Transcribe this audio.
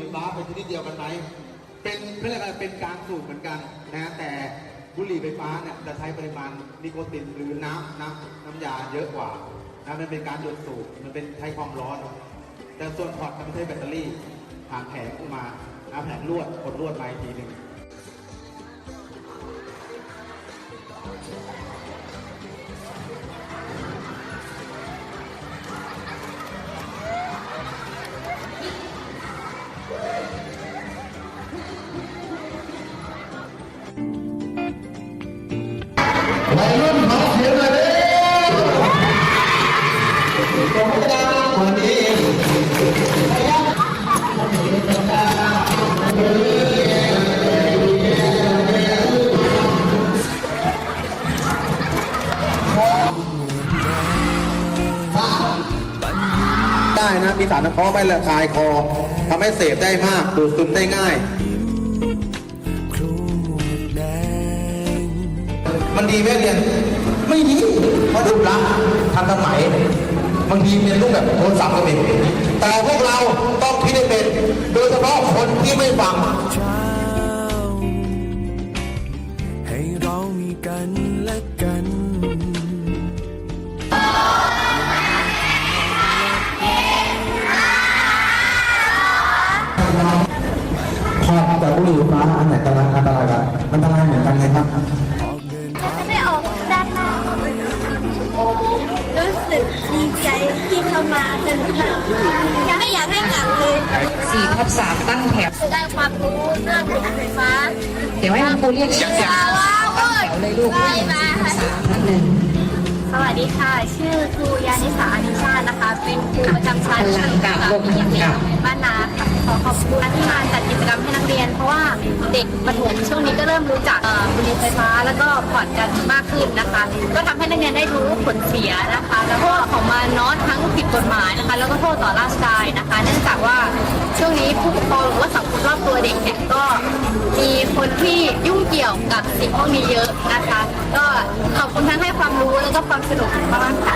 ไฟฟ้าเป็นชนิดเดียวกันไหมเป็นเขาเรียกอะไรเป็นการสูบเหมือนกันนะแต่บุหรี่ไฟฟ้าเนี่ยจะใช้ปริมาณนิโคตินหรือน้ำน้ำน้ำยาเยอะกว่านะมันเป็นการหยดสูบมันเป็นใช้ความร้อน แต่ส่วนพอร์ตมันใช้แบตเตอรี่ผ่านแผงออกมานะแผงลวดกดลวดไปทีหนึ่ง วัยรุ่นขอเสียงหน่อยดิขอบคุณครับวันนี้ได้นะมีสารน้ำเพาะไม่ระคายคอทำให้เสพได้มากดูดซึมได้ง่าย ดีไหมเรียน ไม่ดีเพราะดูละทันสมัยบางทีเป็นรูปแบบโทรศัพท์ก็เป็นแต่พวกเราต้องคิดให้เป็น โดยเฉพาะคนที่ไม่ฟังเช้าให้เรามีกันและกันพอแต่บุหรี่ไฟฟ้าอันไหนอันตรายอันตรายกันอันตราย ที่เข้ามาสนุกไม่อยากให้กลับเลยสี่ทับสามตั้งแถวจะได้ความรู้เรื่องรถไฟฟ้า เดี๋ยวให้คุณครูเรียกชื่อว้าวว้าวตั้งแถวเลยลูกไปหนึ่งมาสองสามนับหนึ่งสวัสดีค่ะ ชื่อครูยานิสาอนิชาตินะคะ เป็นครูประจำชั้นชั้นบ้านนาค่ะ ขอบคุณที่มาจัดกิจกรรมให้นักเรียน เพราะว่าเด็กประถมช่วงนี้ก็เริ่มรู้จักบุหรี่ไฟฟ้าแล้วก็ผ่อนกันมากขึ้นนะคะ ก็ทำให้นักเรียนได้รู้ผลเสียนะคะ แล้วก็ของมันเนาะทั้งผิดกฎหมายนะคะ แล้วก็โทษต่อร่างกายนะคะ เนื่องจากว่าช่วงนี้ผู้ปกครองหรือว่าสังคมรอบตัวเด็กเนี่ยก็มีคนที่ยุ่งเกี่ยวกับสิ่งพวกนี้เยอะนะคะ ก็ขอบคุณทั้งให้ความรู้แล้วก็ความสนุกมากๆค่ะ